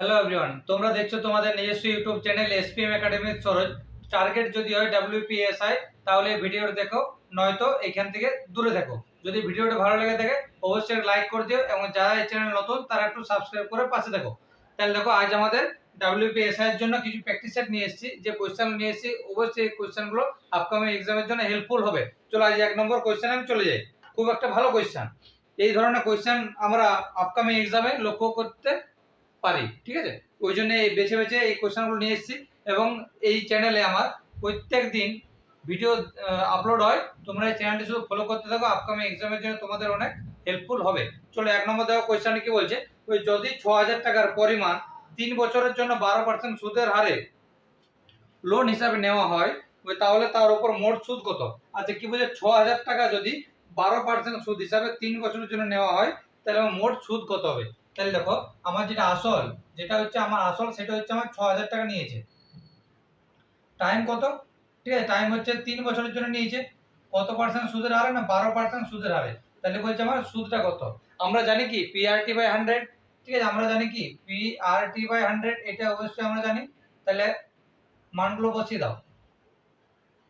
Hello everyone তোমরা দেখছ তোমাদের নিজস্ব YouTube channel SPM academic Saroj. Target যদি হয় ডাব্লিউপিএসআই তাহলে ভিডিওটা দেখো, নয়তো এখান থেকে দূরে থাকো যদি ভিডিওটা ভালো লেগে থাকে, অবশ্যই লাইক করে দিও, এবং যারা এই চ্যানেল নতুন, তারা একটু সাবস্ক্রাইব করে পাশে দেখো। তাহলে দেখো, আজ আমাদের ডাব্লিউপিএসআই এর জন্য কিছু প্র্যাকটিস সেট নিয়ে এসেছি। যে কোয়েশ্চেন নিয়ে এসেছি, অবশ্যই এই কোয়েশ্চেনগুলো আপকামিং এক্সামের জন্য হেল্পফুল হবে। চলো, আজ এক নম্বর কোয়েশ্চেন আমি চলে যাই। খুব একটা ভালো কোয়েশ্চেন এই ধরনের কোয়েশ্চেন আমরা আপকামিং এক্সামে লক্ষ্য করতে পারি, ঠিক আছে? ওই জন্য বেছে বেছে এই কোয়েশ্চেনগুলো নিয়ে এসেছি এবং এই চ্যানেলে আমার প্রত্যেক দিন ভিডিও আপলোড হয়। তোমরা এই চ্যানেলটি শুধু ফলো করতে থাকো। আপকামিং এক্সামের জন্য তোমাদের অনেক হেল্পফুল হবে। চলো, এক নম্বর দেখো কোয়েশ্চেন কি বলছে? ওই যদি ছ হাজার টাকার পরিমাণ তিন বছরের জন্য বারো পার্সেন্ট সুদের হারে লোন হিসাবে নেওয়া হয়, ওই তাহলে তার উপর মোট সুদ কত? আচ্ছা কি বলছে? ছ হাজার টাকা যদি বারো পার্সেন্ট সুদ হিসাবে তিন বছরের জন্য নেওয়া হয়, তাহলে মোট সুদ কত হবে? তাহলে দেখো, আমার যেটা আসল, যেটা হচ্ছে আমার আসল, সেটা হচ্ছে আমার ছ হাজার টাকা নিয়েছে। টাইম কত? ঠিক আছে টাইম হচ্ছে তিন বছরের জন্য নিয়েছে। কত পার্সেন্ট সুদের হারে না বারো পার্সেন্ট সুদের হারে? তাহলে বলছে আমার সুদটা কত? আমরা জানি কি পিআরটি বাই হান্ড্রেড ঠিক আছে, আমরা জানি কি পিআরটি বাই হান্ড্রেড এটা অবশ্যই আমরা জানি। তাহলে মানগুলো বসিয়ে দাও।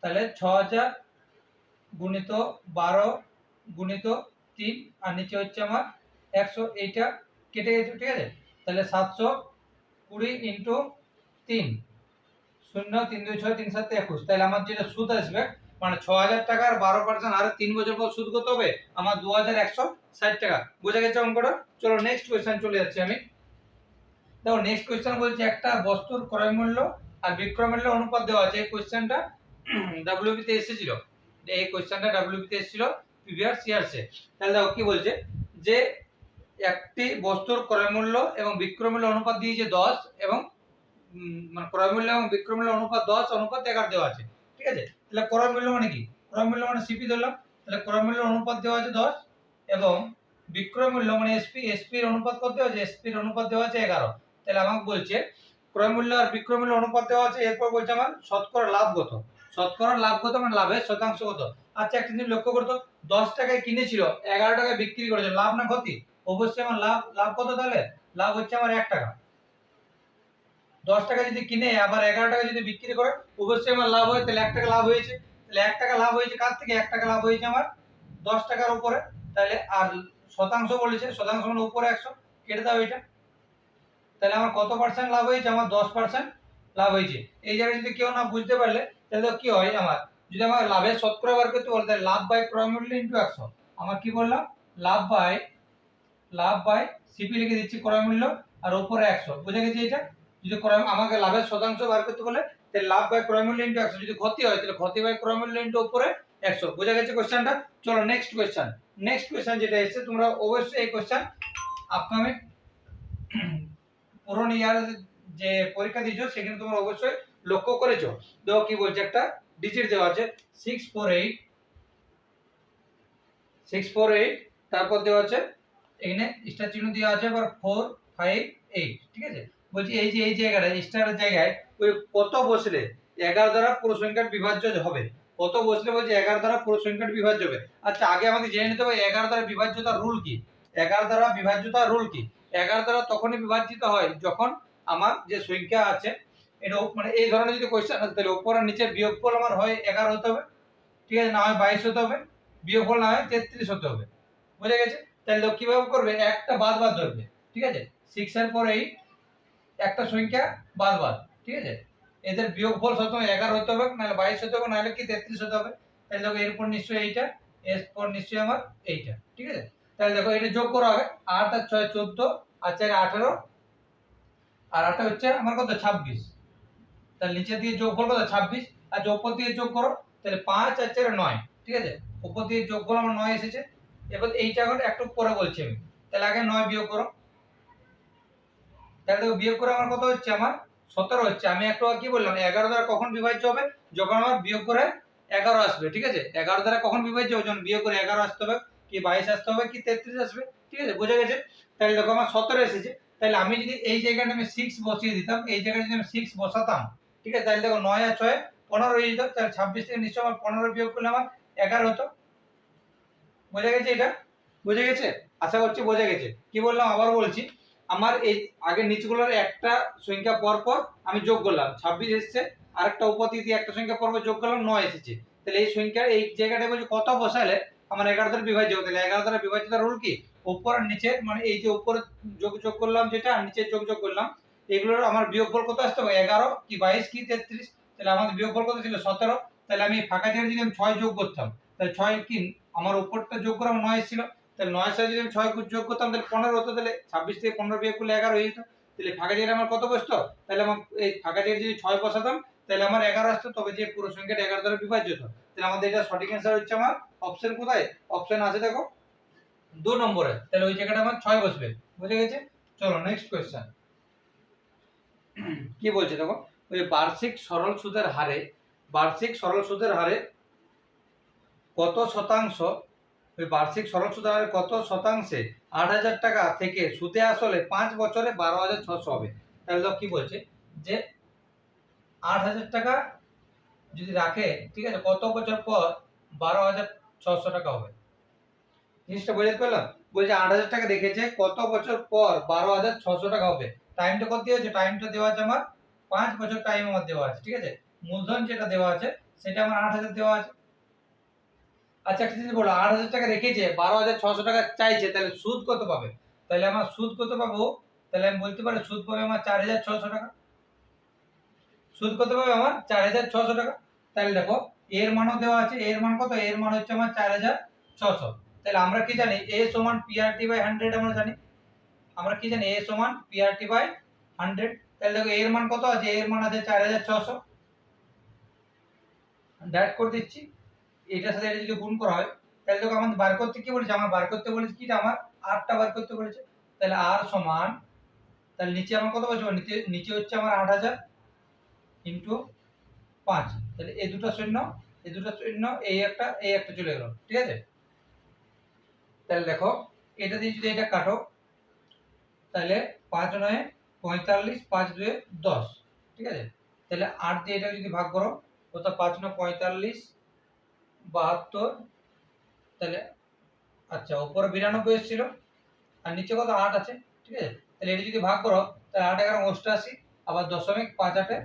তাহলে ছ হাজার গুণিত বারো গুণিত তিন, আর নিচে হচ্ছে আমার একশো এইটা। কেটে গেছে, ঠিক আছে? তাহলে সাতশো কুড়ি ইন্টু তিন, শূন্য তিন দুই ছয় তিন সাত একুশ। তাহলে আমার যেটা সুদ আসবে মানে ছ হাজার টাকার বারো পার্সেন্ট আরে তিন বছর পর সুদ করতে হবে? আমার দু হাজার একশো ষাট টাকা। বোঝা গেছে অঙ্কটা? চলো নেক্সট কোয়েশ্চেন চলে যাচ্ছি আমি। দেখো নেক্সট কোয়েশ্চেন বলছি একটা বস্তুর ক্রয় মূল্য আর বিক্রয় মূল্য অনুপাত দেওয়া আছে। এই কোয়েশ্চেনটা ডাব্লিউবিতে এসেছিল। এই কোয়েশ্চেনটা ডাব্লিউবিতে এসেছিল প্রিভিয়াস ইয়ার্সে তাহলে দেখো কি বলছে? যে একটি বস্তুর ক্রয় মূল্য এবং বিক্রয় মূল্য অনুপাত দিয়েছে দশ এবং মানে ক্রয় মূল্য এবং বিক্রয় মূল্য অনুপাত দশ, অনুপাত এগারো দেওয়া আছে। ঠিক আছে? তাহলে ক্রয় মূল্য মানে কি? ক্রয় মূল্য মানে সিপি ধরলাম। তাহলে ক্রয় মূল্য অনুপাত দেওয়া আছে দশ এবং বিক্রয় মূল্য মানে এসপি এসপির অনুপাত কত দেওয়া আছে? এসপির অনুপাত দেওয়া আছে এগারো। তাহলে আমাকে বলছে, ক্রয় মূল্য আর বিক্রয় মূল্য অনুপাত দেওয়া আছে, এরপর বলছে আমার শতকরা লাভ কত? শতকরা লাভ কত মানে লাভের শতাংশ কত? আচ্ছা একটা জিনিস লক্ষ্য করতো, দশ টাকায় কিনেছিল, এগারো টাকায় বিক্রি করেছে লাভ না ক্ষতি? অবশ্যই আমার লাভ লাভ কত তাহলে? লাভ হচ্ছে আমার এক টাকা। দশ টাকা যদি কিনে, আবার এগারো টাকা যদি বিক্রি করে, অবশ্যই আমার লাভ হয়, তাহলে এক টাকা লাভ হয়েছে। তাহলে এক টাকা লাভ হয়েছে কার থেকে? এক টাকা লাভ হয়েছে আমার দশ টাকার উপরে। তাহলে আর শতাংশ বলেছে, শতাংশ মানে উপরে একশো, কেটে দাও এটা। তাহলে আমার কত পার্সেন্ট লাভ হয়েছে? আমার দশ পার্সেন্ট লাভ হয়েছে। এই জায়গায় যদি কেউ না বুঝতে পারলে, তাহলে কি হয় আমার? যদি আমার লাভের শতকরা বার করতে বলে, তাহলে লাভ বাই ক্রয় মূল্য ইন্টু একশো। আমার কি বললাম? লাভ বাই লাভ বাই সিপি লিখে দিচ্ছি ক্রয় মূল্য আর উপরে একশো। বুঝে গেছে এটা? যদি ক্রয়, আমাকে লাভের শতাংশ বার করতে বলে, তাহলে লাভ বাই ক্রয় মূল্য ইন্টু একশো। যদি ক্ষতি হয়, তাহলে ক্ষতি বাই ক্রয় মূল্য ইন্টু উপরে একশো। বুঝে গেছে কোয়েশ্চেনটা চলো নেক্সট কোয়েশ্চেন নেক্সট কোয়েশ্চেন যেটা এসেছে, তোমরা অবশ্যই এই কোয়েশ্চেন আপকামিং পুরনো ইয়ার যে পরীক্ষা দিয়েছ, সেখানে তোমরা অবশ্যই লক্ষ্য করেছ। দেখো কি বলছে একটা ডিজিট দেওয়া আছে six four eight six four eight তারপর দেওয়া আছে এখানে স্টার চিহ্ন দেওয়া আছে, আবার ফোর ফাইভ এইট ঠিক আছে? বলছি এই যে, এই জায়গাটা স্টারের জায়গায় ওই কত বসলে এগারো দ্বারা পুরো সংখ্যার বিভাজ্য হবে? কত বসলে বলছে এগারো দ্বারা পুরো সংখ্যার বিভাজ্য হবে? আচ্ছা আগে আমাকে জেনে নিতে হবে এগারো দ্বারা বিভাজ্যতার রুল কি? এগারো দ্বারা বিভাজ্যতার রুল কি? এগারো দ্বারা তখনই বিভাজিত হয় যখন আমার যে সংখ্যা আছে, এটা মানে এই ধরনের যদি কোয়েশ্চেন আছে তাহলে উপর আর নিচের বিয়োগফল আমার হয় এগারো হতে হবে, ঠিক আছে? না হয় বাইশ হতে হবে, বিয়োগফল না হয় তেত্রিশ হতে হবে। বুঝে গেছে? তাহলে লোক কীভাবে করবে? একটা বাদ বাদ ধরবে, ঠিক আছে? সিক্স এর পর এইট একটা সংখ্যা বাদ বাদ, ঠিক আছে? এদের বিয়োগ বিয়োগফল সবসময় এগারো হতে হবে, নাহলে বাইশ হতে হবে, নাহলে কি তেত্রিশ হতে হবে? তাহলে দেখো এরপর নিশ্চয়ই এইটা এরপর নিশ্চয়ই আমার এইটা, ঠিক আছে? তাহলে দেখো এটা যোগ করা হবে, আট আর ছয় চোদ্দ, আর চার আঠেরো, আর আটটা হচ্ছে আমার কত? ছাব্বিশ। তাহলে নিচে দিয়ে যোগ করো কত? ছাব্বিশ। আর যোগ উপর দিয়ে যোগ করো, তাহলে পাঁচ আর চার নয়, ঠিক আছে? উপর দিয়ে যোগ করো আমার নয় এসেছে এবার এইটা এখন একটু পরে বলছি আমি। তাহলে আগে নয় বিয়োগ করো। তাহলে বিয়োগ করে আমার কত হচ্ছে আমার? সতেরো হচ্ছে। আমি একটু কি বললাম, এগারো দ্বারা কখন বিভাজ্য হবে? যখন আমার বিয়োগ করে এগারো আসবে, ঠিক আছে? এগারো দ্বারা কখন বিভাজ্য হবে? যখন বিয়োগ করে এগারো আসতে হবে, কি বাইশ আসতে হবে, কি তেত্রিশ আসবে, ঠিক আছে? বোঝা গেছে? তাহলে দেখো আমার সতেরো এসেছে। তাহলে আমি যদি এই জায়গাটা আমি সিক্স বসিয়ে দিতাম, এই জায়গাটা যদি আমি সিক্স বসাতাম, ঠিক আছে? তাহলে দেখো নয় আর ছয় পনেরো হয়ে যেত। তাহলে ছাব্বিশ থেকে নিশ্চয় আমার পনেরো বিয়োগ করলে আমার এগারো হতো। বোঝা গেছে এটা? বুঝে গেছে? আশা করছি বোঝা গেছে। কি বললাম? আবার বলছি, আমার এই আগের নিচগুলোর একটা সংখ্যা পর পর আমি যোগ করলাম। ছাব্বিশ এসছে, আরেকটা দিয়ে একটা সংখ্যা পর পর যোগ করলাম, নয় এসেছে। তাহলে এই সংখ্যার এই জায়গাটা বলছি কত বসালে আমার এগারো দ্বারা বিভাজ্য তাহলে এগারো দ্বারা বিভাজ্য রুল কি? উপর আর নিচে মানে এই যে উপরে যোগ যোগ করলাম যেটা আর নিচে যোগ যোগ করলাম, এগুলোর আমার বিয়োগ বিয়োগফল কত আসতে হবে? এগারো কি বাইশ কি তেত্রিশ? তাহলে আমাদের বিয়োগফল কত ছিল? সতেরো। তাহলে আমি ফাঁকা জায়গায় যদি আমি ছয় যোগ করতাম তাহলে ছয় কি? আমার উপরটা যোগ করে নয় ছিল। তাহলে নয় সাথে যদি আমি ছয় যোগ করতাম, তাহলে পনেরো হতো। তাহলে ছাব্বিশ থেকে পনেরো বিয়োগ করলে এগারো হয়ে যেত। তাহলে ফাঁকা জায়গায় আমার কত বসতো? তাহলে আমার এই ফাঁকা জায়গায় যদি ছয় বসাতাম, তাহলে আমার এগারো আসতো। তবে যে পুরো সংখ্যাটা এগারো দ্বারা বিভাজ্য হতো। তাহলে আমাদের এটা সঠিক অ্যান্সার হচ্ছে আমার অপশন কোথায়? অপশন আছে দেখো, দু নম্বরে। তাহলে ওই জায়গাটা আমার ছয় বসবে। বুঝে গেছে? চলো নেক্সট কোয়েশ্চেন কি বলছে দেখো? ওই বার্ষিক সরল সুদের হারে, বার্ষিক সরল সুদের হারে কত শতাংশ? ওই বার্ষিক সরল সুদের কত শতাংশে আট হাজার টাকা থেকে সুদে আসলে পাঁচ বছরে বারো হাজার ছশো হবে। তাহলে কি বলছে? যে আট হাজার টাকা যদি রাখে, ঠিক আছে, কত বছর পর বারো হাজার ছশো টাকা হবে? জিনিসটা বোঝাতে পারলাম বলছে আট হাজার টাকা রেখেছে, কত বছর পর বারো হাজার ছশো টাকা হবে? টাইমটা কত দেওয়া আছে টাইমটা দেওয়া আছে আমার পাঁচ বছর টাইম আমার দেওয়া আছে, ঠিক আছে? মূলধন যেটা দেওয়া আছে, সেটা আমার আট হাজার দেওয়া আছে। আচ্ছা একটা জিনিস বলো, আট হাজার টাকা রেখেছে, বারো হাজার ছশো টাকা চাইছে, তাহলে সুদ কত পাবে? তাহলে আমার সুদ কত পাবো? তাহলে আমি বলতে পারি সুদ পাবে আমার চার হাজার ছশো টাকা। সুদ কত পাবে আমার? চার হাজার ছশো টাকা। তাহলে দেখো, এর মানও দেওয়া আছে, এর মান কত? এর মান হচ্ছে আমার চার হাজার ছশো। তাহলে আমরা কি জানি? এ সমান পিআরটি বাই হান্ড্রেড আমরা জানি। আমরা কি জানি? এ সমান পিআরটি বাই হান্ড্রেড তাহলে দেখো, এর মান কত আছে? এর মান আছে চার হাজার ছশো। ডাইরেক্ট করে দিচ্ছি। এটার সাথে এটা যদি গুণ করা হয়, তাহলে দেখো আমাদের বার করতে কি বলেছে? আমার বার করতে বলেছে কি আমার? আটটা বার করতে বলেছে। তাহলে আর সমান, তাহলে নিচে আমার কত বসবে? নিচে নিচে হচ্ছে আমার আট হাজার ইন্টু পাঁচ। তাহলে এই দুটো শূন্য এই দুটো শূন্য এই একটা এই একটা চলে গেল। ঠিক আছে? তাহলে দেখো, এটা দিয়ে যদি এটা কাটো, তাহলে পাঁচ নয় পঁয়তাল্লিশ, পাঁচ দুয়ে দশ। ঠিক আছে? তাহলে আট দিয়ে এটা যদি ভাগ করো কোথাও পাঁচ নয় পঁয়তাল্লিশ বাহাত্তর, তাহলে আচ্ছা উপরে বিরানব্বই এসেছিল, আর নিচে কত? আট আছে, ঠিক আছে? তাহলে এটা যদি ভাগ করো, তাহলে আট এগারো অষ্টআশি আবার দশমিক পাঁচ আটে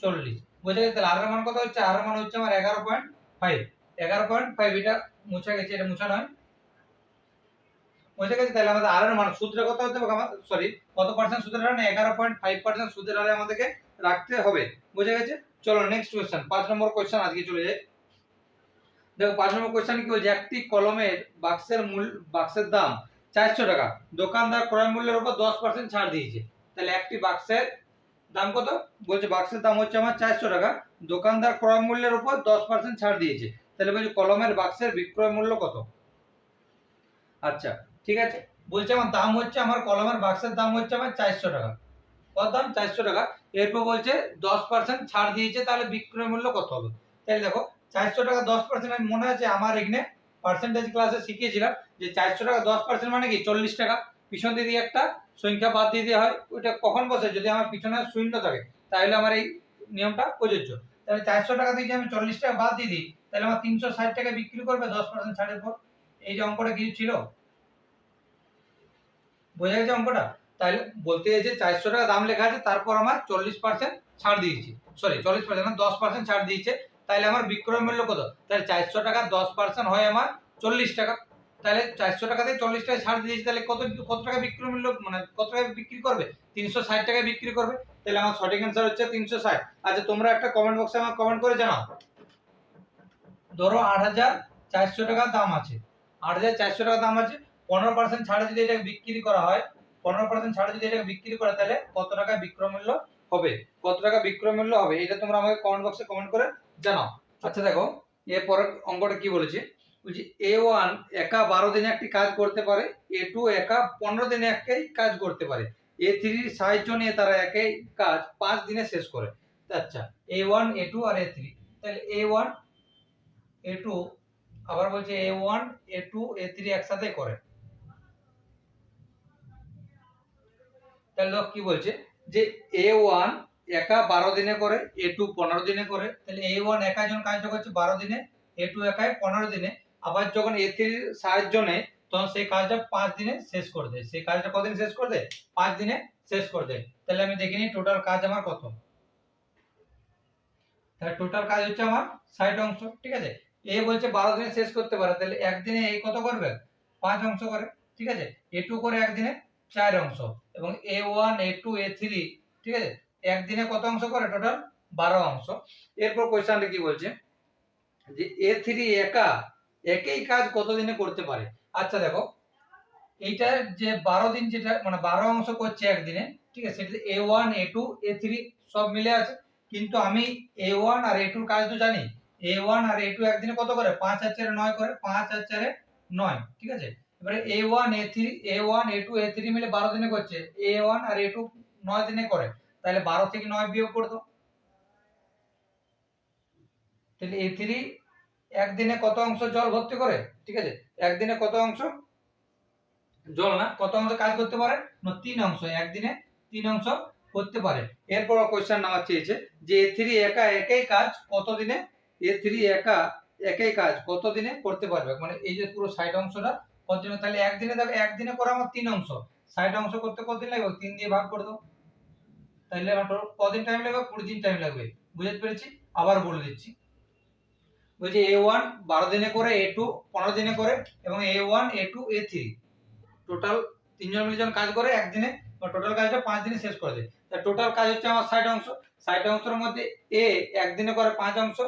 চল্লিশ। বোঝা গেছে? তাহলে আর মান কত হচ্ছে? আর মান হচ্ছে আমার এগারো পয়েন্ট ফাইভ এগারো পয়েন্ট ফাইভ এটা মুছা গেছে, এটা মুছা নয়। বুঝে গেছে? তাহলে আমাদের আর মান সুদটা কত হতে হবে? সরি কত পার্সেন্ট সুদের হার? এগারো পয়েন্ট ফাইভ পার্সেন্ট সুদের হারে আমাদেরকে রাখতে হবে। বুঝে গেছে? চলো নেক্সট কোয়েশ্চেন পাঁচ নম্বর কোয়েশ্চেন আজকে চলে যাই। দেখো পাঁচ নম্বর কোয়েশ্চেন কি বলছে? একটি কলমের বাক্সের মূল, বাক্সের দাম চারশো টাকা। দোকানদার ক্রয় মূল্যের উপর দশ পার্সেন্ট ছাড় দিয়েছে। তাহলে একটি বাক্সের দাম কত? বলছে বাক্সের দাম হচ্ছে আমার চারশো টাকা। দোকানদার ক্রয় মূল্যের উপর দশ পার্সেন্ট ছাড় দিয়েছে। তাহলে বলছে কলমের বাক্সের বিক্রয় মূল্য কত? আচ্ছা ঠিক আছে। বলছে আমার দাম হচ্ছে আমার কলমের বাক্সের দাম হচ্ছে আমার চারশো টাকা। কত দাম? চারশো টাকা। এরপর বলছে দশ পার্সেন্ট ছাড় দিয়েছে, তাহলে বিক্রয় মূল্য কত হবে? তাহলে দেখো চারশো টাকা দশ পার্সেন্ট আমি মনে আছে আমার এখানে পার্সেন্টেজ ক্লাসে শিখিয়েছিলাম যে চারশো টাকা দশ পার্সেন্ট মানে কি? চল্লিশ টাকা। পিছন দিয়ে একটা সংখ্যা বাদ দিয়ে দেওয়া হয়। ওইটা কখন বসে? যদি আমার পিছনে শূন্য থাকে, তাহলে আমার এই নিয়মটা প্রযোজ্য। তাহলে চারশো টাকা যদি আমি চল্লিশ টাকা বাদ দিয়ে দিই, তাহলে আমার তিনশো ষাট টাকা বিক্রি করবে দশ পার্সেন্ট ছাড়ের পর। এই যে অঙ্কটা কিছু ছিল? বোঝা গেছে অঙ্কটা? তাহলে বলতে চাইছে চারশো টাকা দাম লেখা আছে, তারপর আমার চল্লিশ পার্সেন্ট ছাড় দিয়েছি। সরি চল্লিশ পার্সেন্ট দশ পার্সেন্ট ছাড় দিয়েছে। তাহলে আমার বিক্রয় মূল্য কত? তাহলে চারশো টাকা দশ পার্সেন্ট হয় আমার চল্লিশ টাকা। তাহলে চারশো টাকা দিয়ে চল্লিশ টাকা ছাড় দিয়েছি, তাহলে কত কত টাকা বিক্রয় মূল্য মানে কত টাকা বিক্রি করবে? তিনশো ষাট টাকায় বিক্রি করবে। তাহলে আমার সঠিক অ্যান্সার হচ্ছে তিনশো ষাট। আচ্ছা তোমরা একটা কমেন্ট বক্সে আমার কমেন্ট করে জানাও। ধরো আট হাজার চারশো টাকা দাম আছে। আট হাজার চারশো টাকা দাম আছে, পনেরো পার্সেন্ট ছাড়ে যদি এটা বিক্রি করা হয়, পনেরো পার্সেন্ট ছাড়ে যদি এটা বিক্রি করে, তাহলে কত টাকা বিক্রয় মূল্য হবে? কত টাকা বিক্রয় মূল্য হবে? এটা তোমরা আমাকে কমেন্ট বক্সে কমেন্ট করে জানাও আচ্ছা দেখো এরপরের অঙ্কটা কি বলেছে? বলছি এ ওয়ান একা বারো দিনে একটি কাজ করতে পারে এ টু একা পনেরো দিনে একই কাজ করতে পারে। এ থ্রির সাহায্য নিয়ে তারা একই কাজ পাঁচ দিনে শেষ করে। আচ্ছা এ ওয়ান এ টু আর এ থ্রি তাহলে এ ওয়ান এ টু আবার বলছে A one A two A three একসাথে করে। তাহলে কি বলছে? যে এ ওয়ান একা বারো দিনে করে, এ টু পনেরো দিনে করে, তাহলে এ ওয়ান একা যখন কাজটা করছে বারো দিনে, এ টু একাই পনেরো দিনে, আবার যখন এ থ্রির সাহায্য নেয় তখন সেই কাজটা পাঁচ দিনে শেষ করে দেয়। সেই কাজটা কদিন শেষ করে দেয়? পাঁচ দিনে শেষ করে দেয়। তাহলে আমি দেখে নিই টোটাল কাজ আমার কত? তাহলে টোটাল কাজ হচ্ছে আমার ষাট অংশ, ঠিক আছে? এ বলছে বারো দিনে শেষ করতে পারে, তাহলে একদিনে এই কত করবে? পাঁচ অংশ করে, ঠিক আছে? এ টু করে একদিনে চার অংশ, এবং A one, A two, A three, ঠিক আছে? একদিনে কত অংশ করে? টোটাল বারো অংশ। এরপর কোয়েশ্চনটা কি বলছে? যে এ থ্রি একা একই কাজ কত দিনে করতে পারে? আচ্ছা দেখো, এইটা যে বারো দিন যেটা মানে বারো অংশ করছে একদিনে, ঠিক আছে, সেটা A one, A two, A three সব মিলে আছে। কিন্তু আমি এ ওয়ান আর এ টুর কাজ তো জানি। এ ওয়ান আর এ টু একদিনে কত করে? পাঁচ আর চারে নয় করে। পাঁচ আর চারে নয়, ঠিক আছে? এবারে A one, A three, A one, A two, A three মিলে বারো দিনে করছে। এ ওয়ান আর এ টু নয় দিনে করে। তাহলে বারো থেকে নয় বিয়োগ করতো তাহলে এ থ্রি একদিনে কত অংশ জল ভর্তি করে? ঠিক আছে? একদিনে কত অংশ? জল না? কত অংশ কাজ করতে পারে? না, তিন অংশ। একদিনে তিন অংশ করতে পারে। এরপর কোয়েশ্চেন নাম্বার চেয়েছে যে এ থ্রি একা একই কাজ কত দিনে এ থ্রি একা একই কাজ কত দিনে করতে পারবে? মানে এই যে পুরো ষাট অংশটা কত দিনে তাহলে একদিনে দেখো, একদিনে করে আমার তিন অংশ। সাইড অংশ করতে কতদিন লাগবে? তিন দিয়ে ভাগ করে দাও। তাহলে total কদিন টাইম লাগবে? কুড়ি দিন টাইম লাগবে। বুঝতে পেরেছি? আবার বলে দিচ্ছি। বলছে এ ওয়ান বারো দিনে করে এ টু পনেরো দিনে করে এবং A one A two A three total তিনজন মিলে যখন কাজ করে, একদিনে টোটাল কাজটা পাঁচ দিনে শেষ করে দেয়। তা টোটাল কাজ হচ্ছে আমার ষাট অংশ। ষাট অংশের মধ্যে এ একদিনে করে পাঁচ অংশ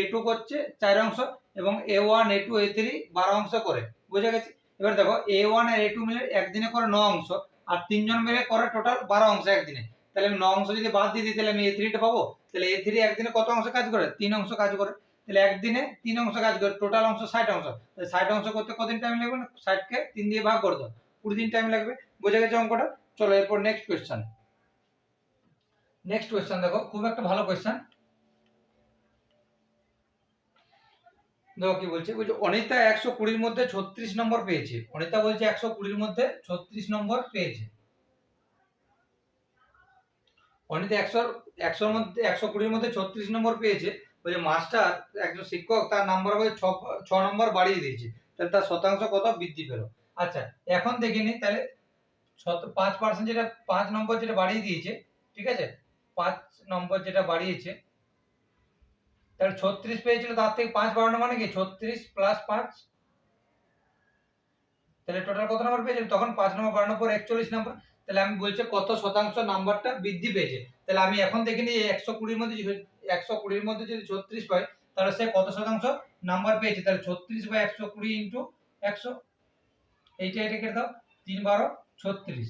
এ টু করছে চার অংশ এবং A one A two A three বারো অংশ করে। বুঝে গেছে? এবার দেখো এ ওয়ান আর এ টু মিলে একদিনে করে ন অংশ, আর তিনজন মিলে করে টোটাল বারো অংশ একদিনে। তাহলে আমি ন অংশ যদি বাদ দিয়ে দিই, তাহলে আমি এ থ্রিটা পাবো। তাহলে এ থ্রি একদিনে কত অংশ কাজ করে? তিন অংশ কাজ করে। তাহলে একদিনে তিন অংশ কাজ করে টোটাল অংশ ষাট অংশ। তাহলে ষাট অংশ করতে কদিন টাইম লাগবে না? ষাটকে তিন দিয়ে ভাগ করে দাও। কুড়ি দিন টাইম লাগবে। বোঝা গেছে অঙ্কটা? চলো এরপর নেক্সট কোয়েশ্চেন নেক্সট কোয়েশ্চেন দেখো, খুব একটা ভালো কোয়েশ্চেন দেখো কি বলছে? বলছে, অনিতা একশো কুড়ির মধ্যে ছত্রিশ নম্বর পেয়েছে। অনিতা বলছে একশো কুড়ির মধ্যে ছত্রিশ নম্বর পেয়েছে। অনিতা একশো একশোর মধ্যে, একশো কুড়ির মধ্যে ছত্রিশ নম্বর পেয়েছে। বলছে মাস্টার, একজন শিক্ষক, তার নাম্বার ছ ছ নম্বর বাড়িয়ে দিয়েছে। তাহলে তার শতাংশ কত? বৃদ্ধি পেল। আচ্ছা এখন দেখিনি তাহলে পাঁচ পার্সেন্ট যেটা, পাঁচ নম্বর যেটা বাড়িয়ে দিয়েছে, ঠিক আছে? পাঁচ নম্বর যেটা বাড়িয়েছে, তাহলে ছত্রিশ পেয়েছিল, তার থেকে পাঁচ বাড়ানো মানে কি? ছত্রিশ প্লাস পাঁচ? তাহলে টোটাল কত নম্বর পেয়েছিল? তখন পাঁচ নম্বর বাড়ানোর পর একচল্লিশ নম্বর। তাহলে আমি বলছে কত শতাংশ নাম্বারটা বৃদ্ধি পেয়েছে। তাহলে আমি এখন দেখিনি একশো কুড়ির মধ্যে একশো কুড়ির মধ্যে যদি ছত্রিশ পাই, তাহলে সে কত শতাংশ নাম্বার পেয়েছে? তাহলে ছত্রিশ বা একশো কুড়ি ইন্টু একশো, এইটা এটা কেটে দাও, তিন বারো ছত্রিশ।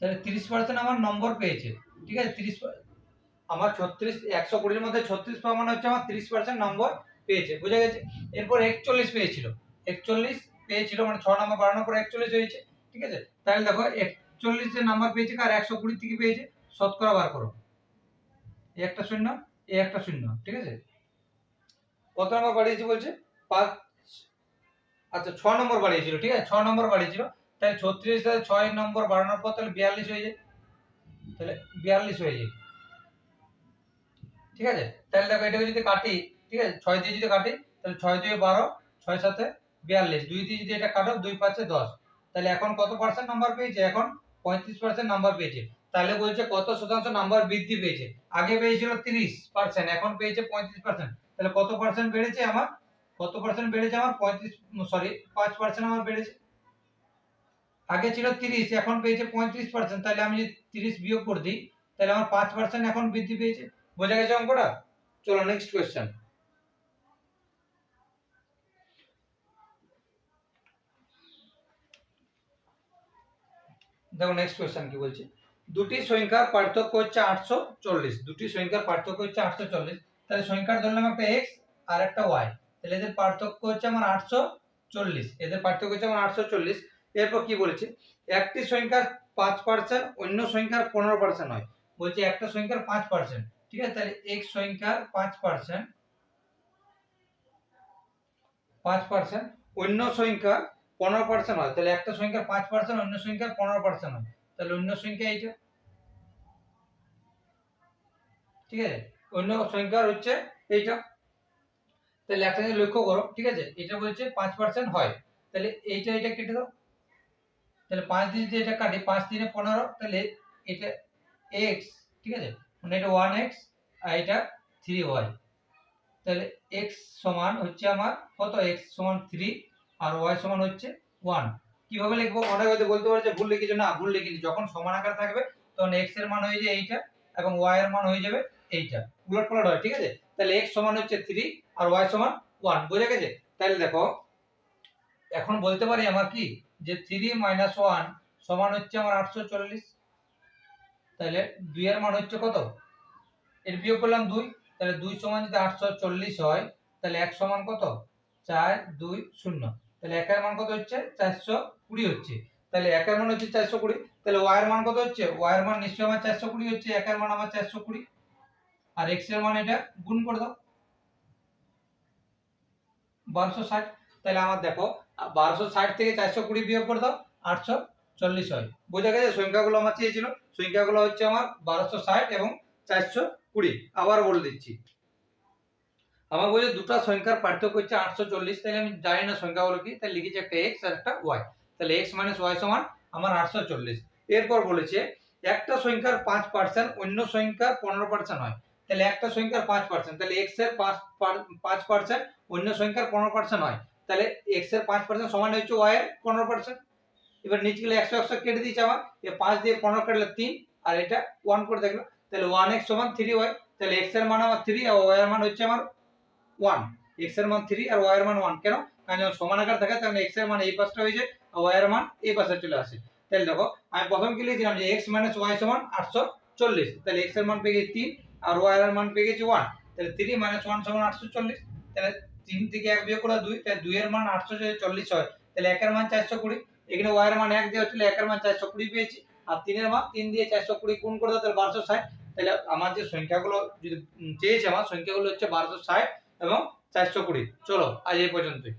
তাহলে তিরিশ পার্সেন্ট আমার নম্বর পেয়েছে, ঠিক আছে? তিরিশ আমার ছত্রিশ, একশো কুড়ির মধ্যে ছত্রিশ পাওয়া মানে হচ্ছে আমার তিরিশ পার্সেন্ট নম্বর পেয়েছে, বুঝা গেছে? এরপর একচল্লিশ পেয়েছিল একচল্লিশ পেয়েছিল মানে ছ নম্বর বাড়ানোর পর একচল্লিশ হয়েছে। ঠিক আছে? তাহলে দেখো, একচল্লিশ যে নাম্বার পেয়েছে আর একশো কুড়ি থেকে পেয়েছে। শতকরা বার করো। একটা শূন্য এই একটা শূন্য, ঠিক আছে? কত নম্বর বাড়িয়েছে বলছে? পাঁচ আচ্ছা ছ নম্বর বাড়িয়েছিল, ঠিক আছে? ছ নম্বর বাড়িয়েছিল। তাহলে ছত্রিশ, তাহলে ছয় নম্বর বাড়ানোর পর তাহলে বিয়াল্লিশ হয়ে যায়। তাহলে বিয়াল্লিশ হয়ে যায়। ঠিক আছে? তাহলে দেখো, এটাকে যদি কাটি, ঠিক আছে? ছয় দিয়ে যদি কাটি, তাহলে ছয় দিয়ে বারো, ছয় সাথে বিয়াল্লিশ। দুই দিয়ে যদি এটা কাটো, দুই পাঁচে দশ। তাহলে এখন কত পার্সেন্ট নাম্বার পেয়েছে? এখন পঁয়ত্রিশ পার্সেন্ট নাম্বার পেয়েছে। তাহলে বলছে কত শতাংশ নাম্বার বৃদ্ধি পেয়েছে? আগে পেয়েছিল তিরিশ পার্সেন্ট এখন পেয়েছে পঁয়ত্রিশ পার্সেন্ট তাহলে কত পার্সেন্ট বেড়েছে আমার? কত পার্সেন্ট বেড়েছে আমার? পঁয়ত্রিশ সরি পাঁচ পার্সেন্ট আমার বেড়েছে। আগে ছিল তিরিশ, এখন পেয়েছে পঁয়ত্রিশ পার্সেন্ট তাহলে আমি যদি তিরিশ বিয়োগ করে দিই, তাহলে আমার পাঁচ পার্সেন্ট এখন বৃদ্ধি পেয়েছে। বোঝা গেছে অঙ্কটা? চলো নেক্সট কোয়েশ্চেন দেখো নেক্সট কোয়েশ্চেন কি বলছে? দুটি সংখ্যার পার্থক্য হচ্ছে আটশো চল্লিশ। দুটি সংখ্যার পার্থক্য হচ্ছে আটশো চল্লিশ। তাহলে সংখ্যার ধরলাম একটা এক্স আর একটা ওয়াই তাহলে এদের পার্থক্য হচ্ছে আমার আটশো চল্লিশ। এদের পার্থক্য হচ্ছে আমার আটশো চল্লিশ। এরপর কি বলেছে? একটি সংখ্যার পাঁচ পার্সেন্ট অন্য সংখ্যার পনেরো পার্সেন্ট হয় বলছে একটা সংখ্যার পাঁচ পার্সেন্ট ঠিক আছে? তাহলে এক্স সংখ্যার পাঁচ পার্সেন্ট পাঁচ পার্সেন্ট অন্য সংখ্যার পনেরো পার্সেন্ট হয়, তাহলে একটা সংখ্যার পাঁচ পার্সেন্ট অন্য সংখ্যার পনেরো পার্সেন্ট হয়। তাহলে অন্য সংখ্যা এইটা। ঠিক আছে? অন্য সংখ্যার হচ্ছে এইটা। তাহলে একটা জিনিস লক্ষ্য করো, ঠিক আছে? এটা বলছে পাঁচ পার্সেন্ট হয়। তাহলে এইটা এটা কেটে দাও। তাহলে পাঁচ দিন যদি এটা কাটি, পাঁচ দিনে পনেরো, তাহলে এটা এক্স ঠিক আছে? মানে এটা ওয়ান এক্স আর এটা থ্রি ওয়াই তাহলে এক্স সমান হচ্ছে আমার, কত এক্স সমান থ্রি আর ওয়াই সমান হচ্ছে ওয়ান কীভাবে লিখব? অনেক হয়তো বলতে পারে যে ভুল লিখেছো। না, ভুল লিখিনি। যখন সমান আকার থাকবে, তখন এক্সের মান হয়ে যায় এইটা এবং ওয়াই এর মান হয়ে যাবে এইটা। উলট পালট হয়, ঠিক আছে? তাহলে এক্স সমান হচ্ছে থ্রি আর ওয়াই সমান ওয়ান বোঝা গেছে? তাহলে দেখো, এখন বলতে পারি আমার কি? যে থ্রি মাইনাস ওয়ান সমান হচ্ছে আমার আটশো চল্লিশ। তাহলে দুই এর মান হচ্ছে কত? এর বিয়োগ করলাম দুই। তাহলে দুই সমান যদি আটশো চল্লিশ হয়, তাহলে এক সমান কত? চার, দুই, শূন্য। তাহলে একের মান কত হচ্ছে? চারশো কুড়ি হচ্ছে। তাহলে একের মান হচ্ছে চারশো কুড়ি। তাহলে ওয়াইয়ের মান কত হচ্ছে? ওয়াইয়ের মান নিশ্চয়ই আমার চারশো কুড়ি হচ্ছে, একের মান আমার চারশো কুড়ি। আর এক্সের মান এটা গুণ করে দাও। বারোশো ষাট। তাহলে আমার দেখো, বারোশো ষাট থেকে চারশো কুড়ি বিয়োগ করে দাও, আটশো চল্লিশ হয়। বোঝা গেছে? সংখ্যাগুলো আমার চেয়েছিল। সংখ্যাগুলো হচ্ছে আমার বারোশো ষাট এবং চারশো কুড়ি। আবার বলে দিচ্ছি। আমার বলছে দুটো সংখ্যার পার্থক্য হচ্ছে আটশো চল্লিশ, তাহলে আমি জানি না সংখ্যাগুলো কি, তাহলে লিখেছি একটা এক্স আর একটা ওয়াই তাহলে এক্স মাইনাস ওয়াই সমান আমার আটশো চল্লিশ। এরপর বলেছে, একটা সংখ্যার পাঁচ পার্সেন্ট অন্য সংখ্যার পনেরো পার্সেন্ট হয়, তাহলে একটা সংখ্যার পাঁচ পার্সেন্ট তাহলে এক্সের পাঁচ পাঁচ পার্সেন্ট অন্য সংখ্যার পনেরো পার্সেন্ট হয়, তাহলে এক্সের পাঁচ পার্সেন্ট সমান হচ্ছে ওয়াই এর পনেরো পার্সেন্ট এবার নিচে গেলে একশো একশো কেটে দিয়েছে আমার এ পাঁচ দিয়ে পনেরো কাটলে তিন, আর এটা ওয়ান করে দেখল তাহলে ওয়ান এক্স সমান থ্রি ওয়াই তাহলে এক্সের মান আমার থ্রি আর ওয়াই এর মান হচ্ছে আমার ওয়ান এক্সের মান থ্রি আর ওয়াই এর মান ওয়ান কেন কারণ যখন সমান আকার থাকে তখন এক্সের মান এই পাশটা হয়ে যায় আর ওয়াই এর মান এই পাশে চলে আসে তাহলে দেখো আমি প্রথম কি লিখেছিলাম যে এক্স মাইনাস ওয়াই সমান আটশো চল্লিশ তাহলে এক্সের মান পেয়ে গেছি তিন আর ওয়াই এর মান পেয়ে গেছি ওয়ান তাহলে থ্রি মাইনাস ওয়ান সমান আটশো চল্লিশ তাহলে তিন থেকে এক বিয়োগ করে দুই তাহলে দুই এর মান আটশো চল্লিশ হয় তাহলে একের মান চারশো কুড়ি এখানে ওয়াই এর মান এক দেওয়া ছিল একের মান চারশো কুড়ি পেয়েছি আর তিনের মান তিন দিয়ে চারশো কুড়ি গুণ করে দাও তাহলে বারোশো ষাট তাহলে আমার যে সংখ্যাগুলো যদি চেয়েছে আমার সংখ্যাগুলো হচ্ছে বারোশো ষাট এবং চারশো কুড়ি। চলো আজ এই পর্যন্তই।